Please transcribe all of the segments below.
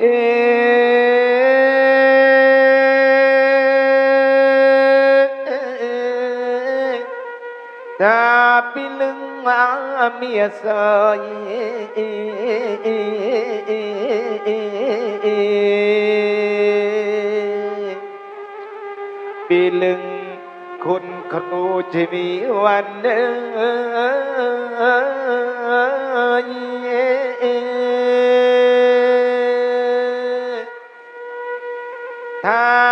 เอถ้าปีลึงมาเมียเสยปีลึงคุณครูจะมีวันเอย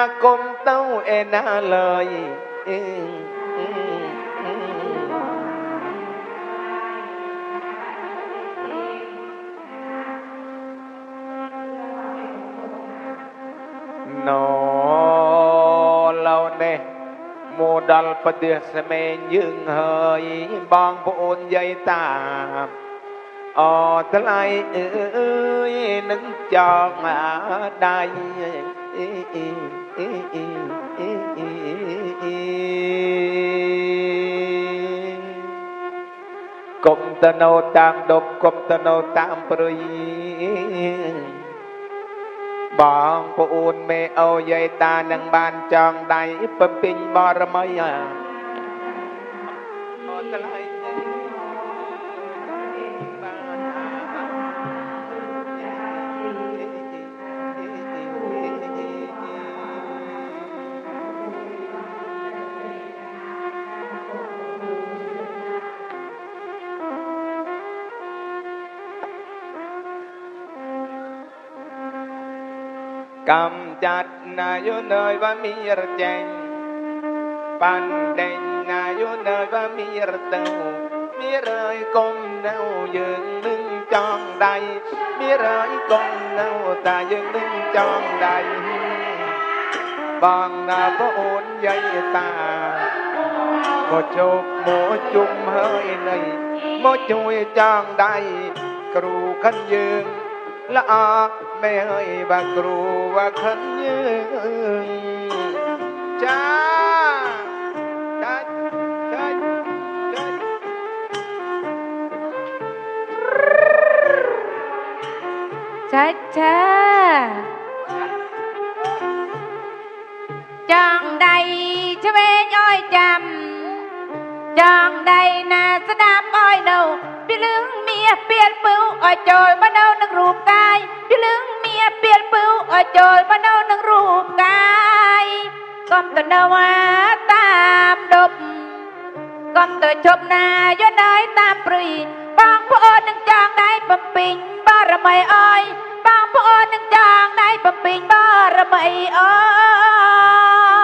ากมเต้าเอนาเลยนอเราเนี่ยโมดัลประเดี๋ยวสมัยยึงเฮยบางปอนใหญ่ตาอ អថ្លៃអើយនឹងចောက်ដៃអីអីអីអីអីអីអីកុំតណោតាមដប់កុំតណោតាមព្រុយបងប្អូនមេអូយាយតានឹងបានចងដៃពំពេញបរមីអា កំចាត់ណាយុនៅវមានរចេញបានដេញណាយុនៅវមានរទៅមានរើយកុំនៅយើងនឹងចង់ដៃមានរើយកុំនៅតាយើងនឹងចង់ដៃប ល្អមេហើយបាក់គ្រូវាខិនយើងចាដាច់ដាច់ដាច់ចាចាចង់ដៃឆ្វេងអើយចាំ ចងដៃណាស្ដាប់ឲ្យនៅពីលឹងមៀពៀលពៅឲ្យចូលមកនៅនឹងរូបកាយពីលឹងមៀពៀលពៅឲ្យចូលមកនៅនឹងរូបកាយកុំទៅនៅតាមដប់កុំទៅជប់ណាយកដៃតាមព្រីបងប្អូននឹងចងដៃបំពេញបារមីអើយបងប្អូននឹងចងដៃបំពេញបារមីអើយ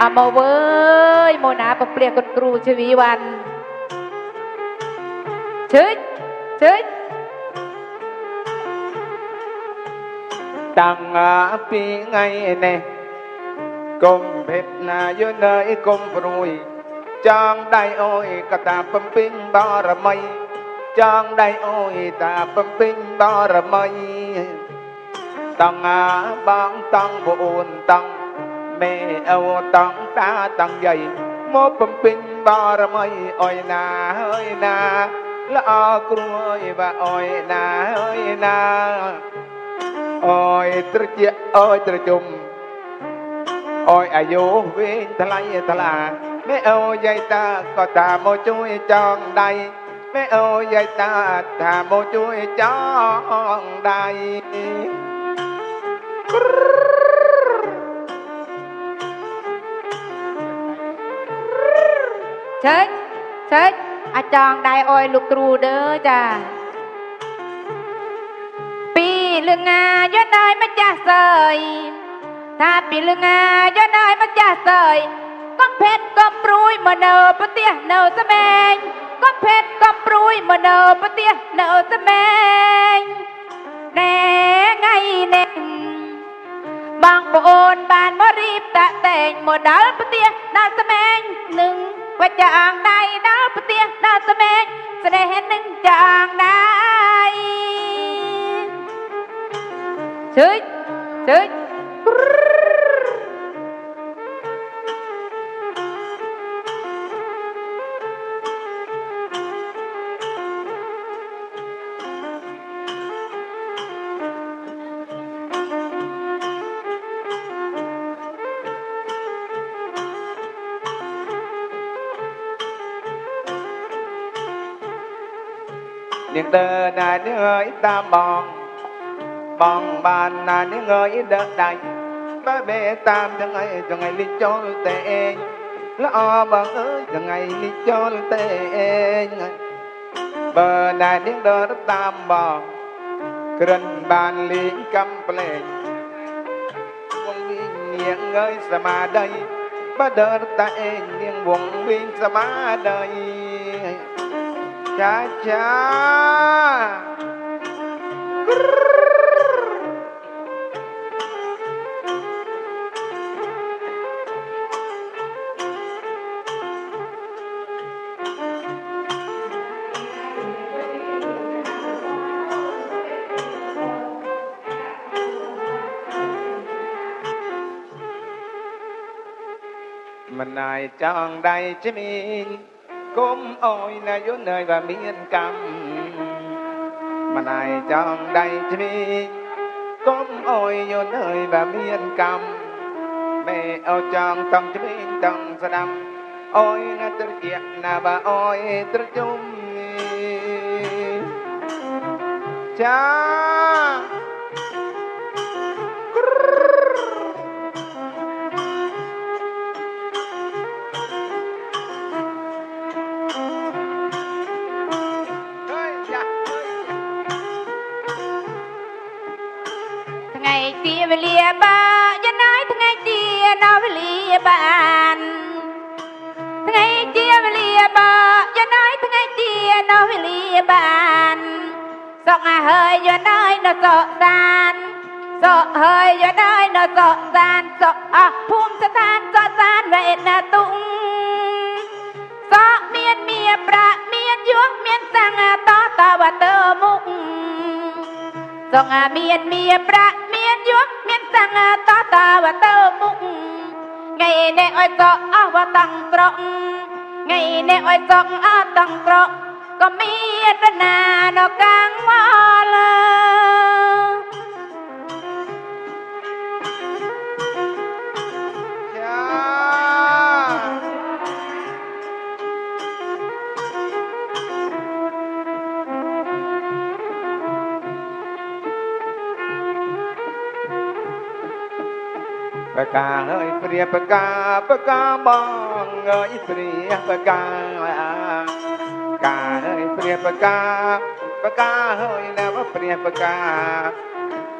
អាមកវើយមកណាប្រព្រាគុតគ្រូជីវីវ៉ាន់ជិចជិចតាំងពីថ្ងៃនេះកុំភេទណាយូនអើយកុំព្រួយចងដៃអូយកតាបំពេញបរមីចងដៃអូយតាបំពេញបរមីតង់អាបងតង់ប្អូនតង់ មេអូតង់តាតង់យាយមកបំពេញបរមីអុយណាអើយណាល្អគ្រួយបាអុយណាអើយណាអើយត្រជាអើយត្រជុំអើយអាយុវិញថ្លៃថ្លាមេអូយាយតាក៏តាមកជួយចងដៃមេអូយាយតាតាមកជួយចងដៃជិ ចេញចេញអាចងដៃអោយលោកគ្រូដើចាពីលងាយត់ដៃម្ចាស់សើយថាពីលងាយត់ដៃម្ចាស់សើយកំភេតកំព្រួយមកនៅប្រទេសនៅស្មែងកំភេតកំព្រួយមកនៅប្រទេសនៅស្មែងណែថ្ងៃនេះបងប្អូន បានមករៀបតាក់តែងមកដល់ប្រទេសដល់ស្មែងនឹងវច្ចាងដៃដល់ប្រទេសដល់ស្មែងស្នេហ៍នឹងចាងដៃជើចជើច នាងដើរណានាងអើយតាមបងបងបានណានាងអើយដើរដៃបើបេតាមទាំងអីទាំងអីលិចចូលតែឯងល្អបងអើយទាំងអីលិចចូលតែឯងបើណានាងដើរតាមបងក្រិនបានលេងកំប្លែងវងវិញនាងអើយសមាដៃបើដើរតែឯងនាងវងវិញសមាដៃ cha cha. Mình này tròn đây chứ mình cũng ôi là vô nơi và miền cầm mà này tròn đầy chứ mình cũng ôi vô nơi và miền cầm mẹ ô tròn tông chứ mình tông sa đâm ôi nó tự kiệt là bà ôi tự chung cha เហើយយ៉ាងណាយនៅសក់សានសក់ហើយយ៉ាងណាយនៅសក់សានសក់អស់ភូមិស្ថានសក់សានវេទនាទុងសក់មានមៀប្រាក់មានយោះមានសាំងតតវតើមុខសងអាមានមៀប្រាក់មានយោះមានសាំងតតាវតើមុខថ្ងៃនេះអើយសក់អស់វតង់ត្រកថ្ងៃនេះអើយសក់អស់តង់ត្រក ក៏មានណានកាំងមកលើ cha បកាហើយព្រាបកាបកាបងអើយព្រាបកាកាហើយ ព្រាបកាបកាហើយណាវព្រាបកា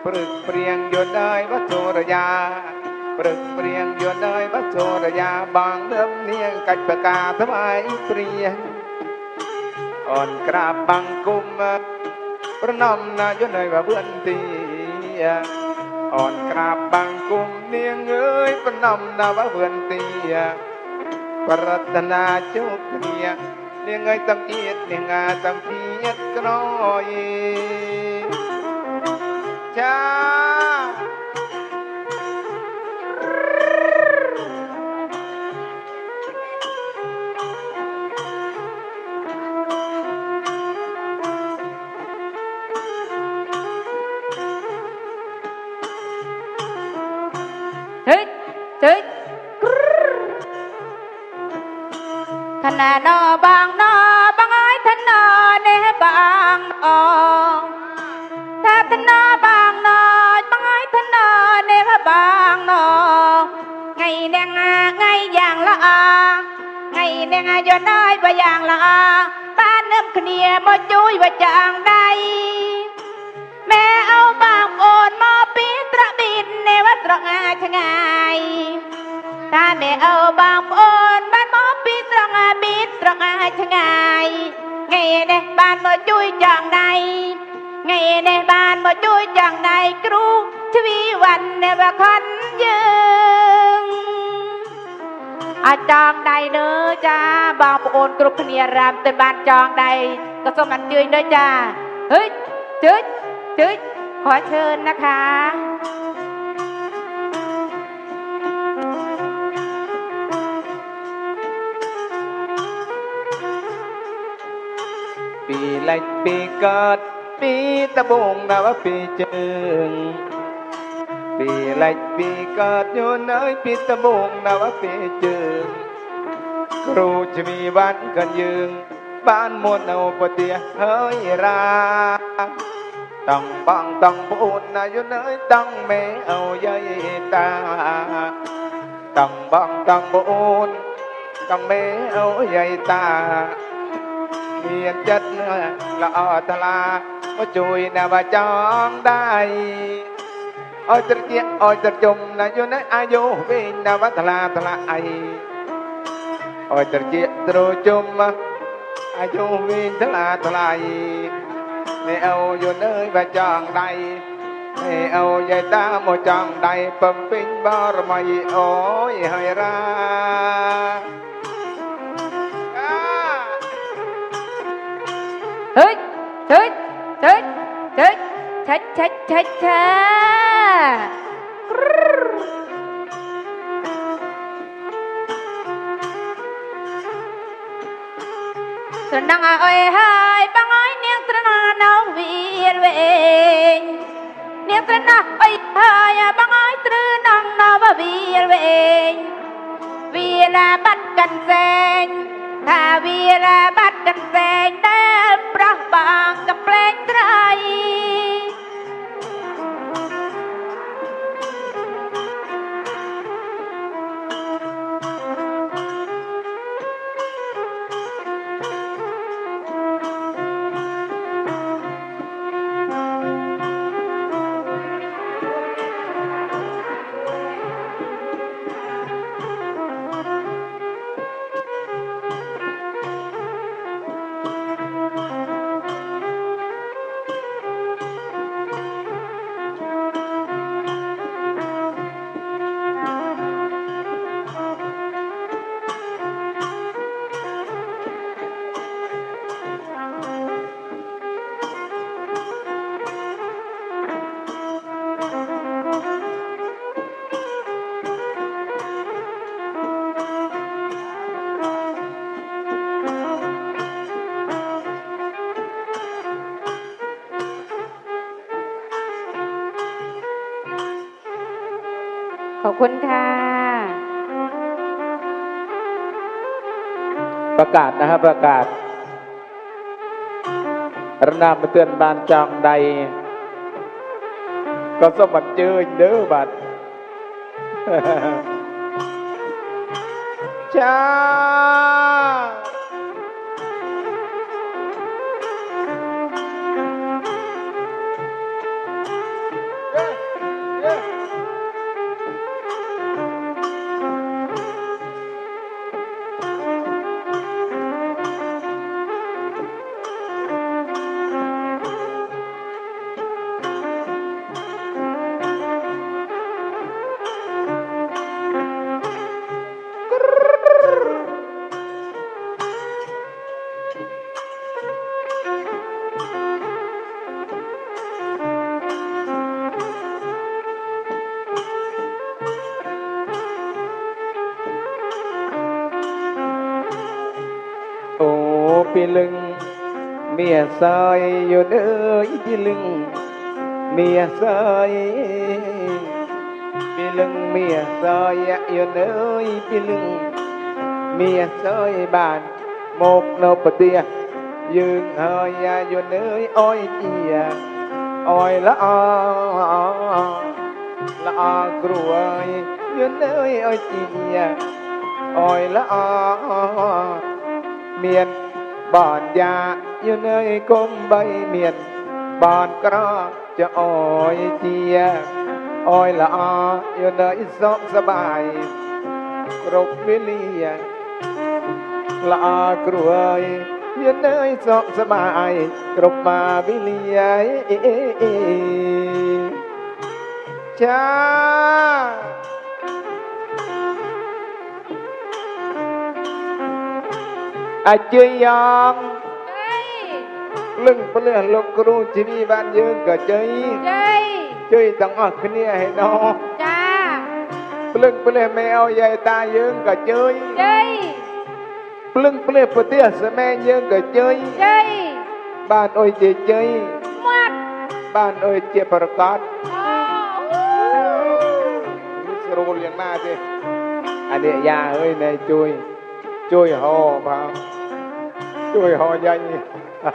ព្រឹកព្រៀងយន្តអើយវសុរយាព្រឹកព្រៀងយន្តអើយវសុរយាបងដើមនាងកាច់បកាថ្វាយព្រាអូនក្រាបបង្គំប្រណំណាយន្តអើយវវឿនទីអូនក្រាបបង្គំនាងអើយបណ្ដំណាវវឿនទីប្រតនាជោគគ្នា នាងអើយតំទៀតនាងអាតំទៀតក្រោយចាហិចហិចខណៈណ មគ្នាមកជួយវចាងដៃម៉ែអូបងអូនមកពីត្រកប៊ីននេះវត្តត្រកងាឆ្ងាយតាម៉ែអូបងអូនបានមកពីត្រកងាប៊ីនត្រកងាឆ្ងាយថ្ងៃនេះបានមកជួយចងដៃថ្ងៃនេះបានមកជួយចងដៃគ្រូជ្វីវ៉ាន់នៅវខនយើង អាចងដៃលើចាបងប្អូនគ្រប់គ្នារាមទៅបានចងដៃក៏សូមអញ្ជើញด้วยចាហិចជិចជិចขอเชิญนะคะ ពីលិចពីកើតពីតបងណាវពីជើង ពីលិចពីកើតយន់អើយពីតបងណាវពីជើងគ្រូជ្មីវ៉ាន់កាន់យើងបានមុននៅពទាហើយរាតង់បងតង់ប្អូនណាយនអើយតង់មេអោយាយតាតង់បងតង់ប្អូនតង់មេអោយាយតាមានចិត្តល្អថ្លាមកជួយណាបាចងដៃ អោយត្រជាអោយត្រជុំណាយុណាអាយុវិណាវតលាតលាអីអោយត្រជាត្រជុំអាយុវិតលាតលាយនេះអូយុនអើយបើចង់ដៃនេះអូយាយតាមកចង់ដៃពំពេញបរមីអូយហើយរាហិចហិចហិចហិចឆិចឆិចឆិចឆិច ស្រណងអើយហើយបងអើយនាងត្រណានៅវៀនវែងនាងត្រណាអើយហើយបងអើយត្រណងនៅវៀនវែងវាឡាបាត់កាន់សែងថាវាឡាបាត់កាន់សែងដែលប្រោះបងកំប្លែងត្រៃ คุณค่ะ ประกาศนะครับประกาศรนามเตือนบานจองใด ก็สมบัติเจอเด้อบัดจ้า មាសើយយត់អើយពីលឹងមាសើយពីលឹងមាសើយយត់អើយពីលឹងមាសើយបានមកនៅប្រទេសយើងហើយយត់អើយអយជាអយល្អល្អគ្រួយយត់អើយអយជាអយល្អមានបញ្ញា ออละออกรวยอยู่เด้ออ้อยเจียอ้อยละออ miền bọn già như nơi cung bay miền bọn có cho ôi chia ôi là o như nơi sống sơ bài rục với lia là o cruôi như nơi sống sơ bài rục mà với lia cha អាចជួយយ៉ាង เฮ้ย លឹងព្រះលោកគ្រូជីវីបានយើងក៏ជ័យជ័យជ័យទាំងអស់គ្នាឯណោះចាភ្លឹងព្រះមេអោយាយតាយើងក៏ជ័យជ័យភ្លឹងព្រះប្រទេសសមែងយើងក៏ជ័យជ័យបានអុយជាជ័យមាត់បានអុយជាប្រកាសអូស្រួលយ៉ាងណាទេអានេះយ៉ាអើយណែជួយជួយហោផង cười họ danh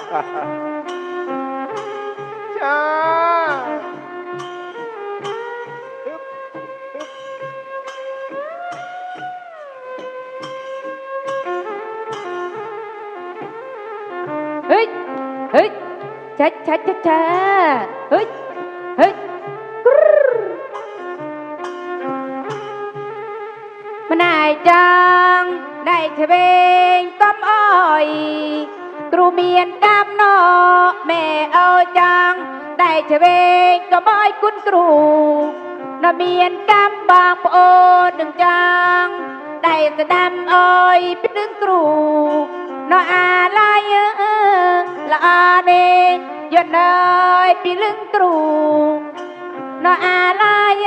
cha Hích, hích, cha cha cha cha, hích, hích. Mình hài chân, này thì bên tóm ơi. គ្រូមានដំណោមេអូចាងតែឆ្វេងក៏មកគុណគ្រូណមានកម្មបងប្អូននឹងចាងតែស្ដាំអើយពីនឹងគ្រូណអាឡាយល្អនេះយត់អើយពីលឹងគ្រូណអាឡាយ